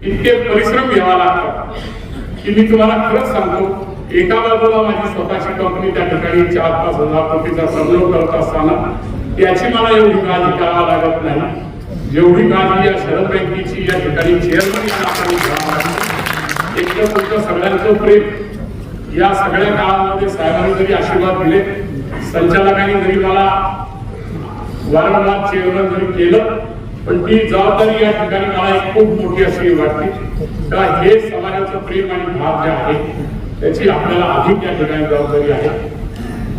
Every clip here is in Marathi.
इतके परिश्रम घ्यावा लागतात की मी तुम्हाला खरंच सांगतो एका बाजूला माझी स्वतःची कंपनी त्या ठिकाणी चार पाच हजार कोटीचा संग्रह करत असताना त्याची मला एवढी काळजी करावा लागत नाही. जेवढी काळजी या शहर बँकेची या ठिकाणी चेअरमन या एक सगळ्यांचं प्रेम या सगळ्या काळामध्ये साहेबांनी जरी आशीर्वाद दिले संचालकांनी जरी मला वारंवार चेअरमन जरी केलं पण ती जबाबदारी या ठिकाणी मला एक खूप मोठी अशी वाटते. का हे समाजाचं प्रेम आणि भाव जे आहे त्याची आपल्याला अधिक या ठिकाणी जबाबदारी आहे.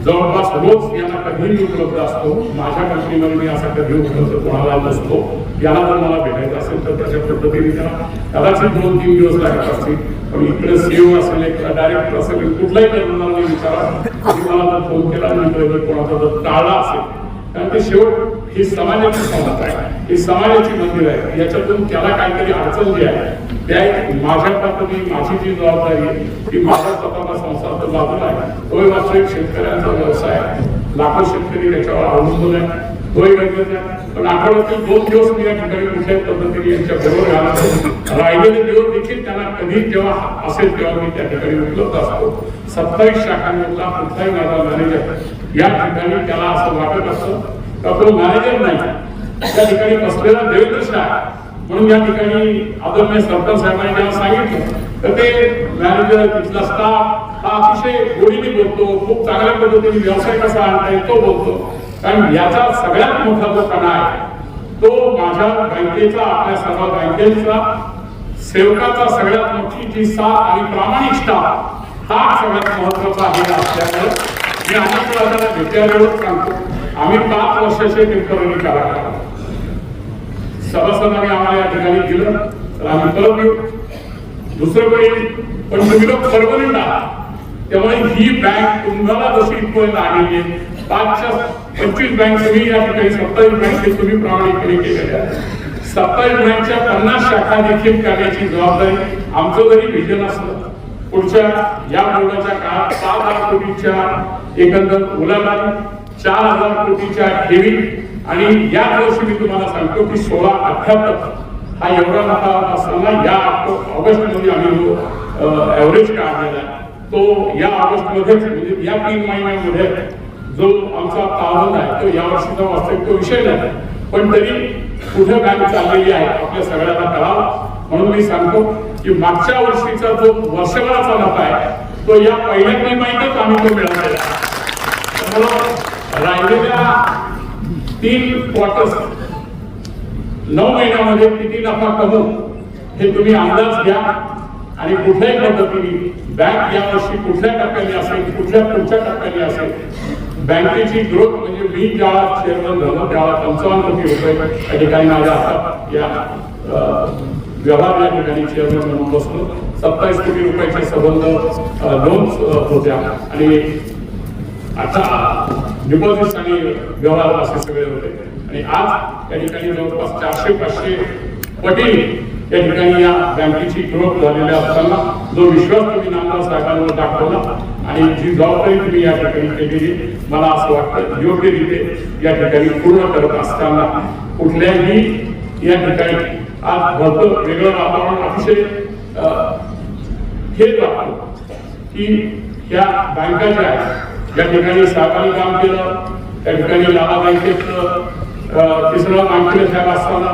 जवळपास रोज याला कधीही उपलब्ध असतो? माझ्या कंपनीमध्ये मी असा कधी उपलब्ध कोणाला नसतो. याला जर मला भेटायचं असेल तर त्याच्या पद्धतीने त्याला कदाचित दोन तीन दिवस लागत असतील. पण इकडे सीओ असेल एक डायरेक्टर असेल कुठलाही तरुणाला विचारा मला जर फोन केला नंतर जर कोणाचा जर टाळला असेल कारण शेवट ही समाजाची संवाद आहे. ही समाजाची मंदिर आहे. याच्यातून त्याला काहीतरी अडचण जी आहे त्या माझ्या पद्धती माझी जी जबाबदारी आहे ती माझ्या स्वतःचा संसार तर बाजूला आहे. तोही वास्तविक शेतकऱ्यांचा व्यवसाय आहे. लाखो शेतकरी त्याच्यावर अवलंबून आहे तोही गरजेचा आहे. पण आठवड्यातील दोन दिवस मी या ठिकाणी कुठल्याही पद्धतीने यांच्या बरोबर घालतो राहिलेले दिवस देखील त्यांना कधी जेव्हा असेल तेव्हा मी त्या ठिकाणी उपलब्ध असतो. सत्तावीस शाखांमधला कुठलाही माझा मॅनेजर या ठिकाणी त्याला असं वाटत असतं का मॅनेजर नाही. त्या ठिकाणी बसलेला देवकृष्ण आहे. म्हणून या ठिकाणी आदरणीय सरकार साहेबांनी त्यांना सांगितलं. तर ते मॅनेजर तिथला स्टाफ हा अतिशय गोडीने बोलतो. खूप चांगल्या पद्धतीने व्यवसाय कसा आणता येईल तो बोलतो. कारण याचा सगळ्यात मोठा जो कणा आहे. तो माझ्या बँकेचा आपल्या सर्व बँकेचा सेवकाचा सगळ्यात मोठी जी साथ आणि प्रामाणिक स्टाफ हा सगळ्यात महत्त्वाचा आहे असल्यामुळे मी अनेक वेळा त्याला सांगतो. आम्ही पाच वर्षाचे टिप्पणी करा सभासदांनी आम्हाला या ठिकाणी दिलं. तर आम्ही परत येऊ. दुसरं कोणी पण तुम्ही लोक परमनंट आहात त्यामुळे ही बँक तुम्हाला जशी इथपर्यंत आलेली आहे पाचच्या पंचवीस बँक तुम्ही या ठिकाणी सत्तावीस बँक तुम्ही प्रामाणिकपणे केलेल्या सत्तावीस बँकच्या पन्नास शाखा देखील करण्याची जबाबदारी आमचं जरी विजन असलं पुढच्या या बोर्डाच्या काळात सात हजार कोटीच्या एकंदर उलाढाली चार हजार कोटीच्या ठेवी आणि या वर्षी मी तुम्हाला सांगतो की सोळा अठ्याहत्तर हा एवढा मोठा असताना या ऑगस्टमध्ये आम्ही ऍव्हरेज काढलेला तो या ऑगस्ट मध्येच म्हणजे या तीन महिन्यामध्ये जो आमचा ताळबंद आहे तो या वर्षीचा वास्तविक तो विषय नाही. पण तरी कुठे बँक चाललेली आहे आपल्या सगळ्यांना कळावा. म्हणून मी सांगतो की मागच्या वर्षीचा जो वर्षभराचा नफा आहे तो या पहिल्या तीन महिन्यात आम्ही तो मिळवलेला आहे. राहिलेल्या तीन क्वार्टर्स नऊ महिन्यामध्ये किती नफा कमवू हे तुम्ही अंदाज घ्या. आणि कुठल्याही पद्धतीने बँक या वर्षी कुठल्या टप्प्याने असेल कुठल्या पुढच्या टप्प्याने असेल बँकेची ग्रोथ म्हणजे मी ज्या चेअरमन झालो त्यावेळा पंचावन्न कोटी रुपये त्या ठिकाणी माझ्या हातात या व्यवहार या ठिकाणी चेअरमन म्हणून बसलो. सत्तावीस कोटी रुपयाचे संबंध लोन्स होत्या. आणि आता डिपॉझिट आणि व्यवहार असे सगळे होते. आणि आज या ठिकाणी जवळपास चारशे पाचशे पटीने या ठिकाणी या बँकेची ग्रोथ झालेली असताना जो विश्वास तुम्ही नामदार साहेबांवर दाखवला आणि जी जबाबदारी तुम्ही या ठिकाणी केलेली मला असं वाटतं योग्यरीते या ठिकाणी पूर्ण करत असताना कुठल्याही या ठिकाणी आज भरपूर वेगळं वातावरण अतिशय हे हेच की या बँका ज्या आहेत या ठिकाणी साहेबांनी काम केलं त्या ठिकाणी लाला बँकेत तिसरं मानखिले साहेब असताना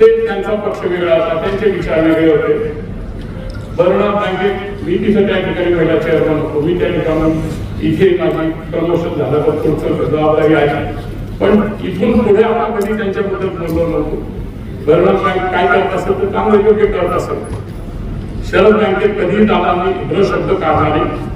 ते त्यांचा पक्ष वेगळा होता त्यांचे विचार वेगळे होते. बरोबर बँकेत मी तिथं त्या ठिकाणी पहिला चेअरमन होतो. मी त्या ठिकाणी इथे माझी प्रमोशन झालं तर पुढचं जबाबदारी आहे. पण इथून पुढे आपण कधी त्यांच्याबद्दल बोललो नव्हतो. बरोबर बँक काय करत असेल तर चांगलं योग्य करत असेल. शरद बँकेत कधीही दादांनी न शब्द काढला नाही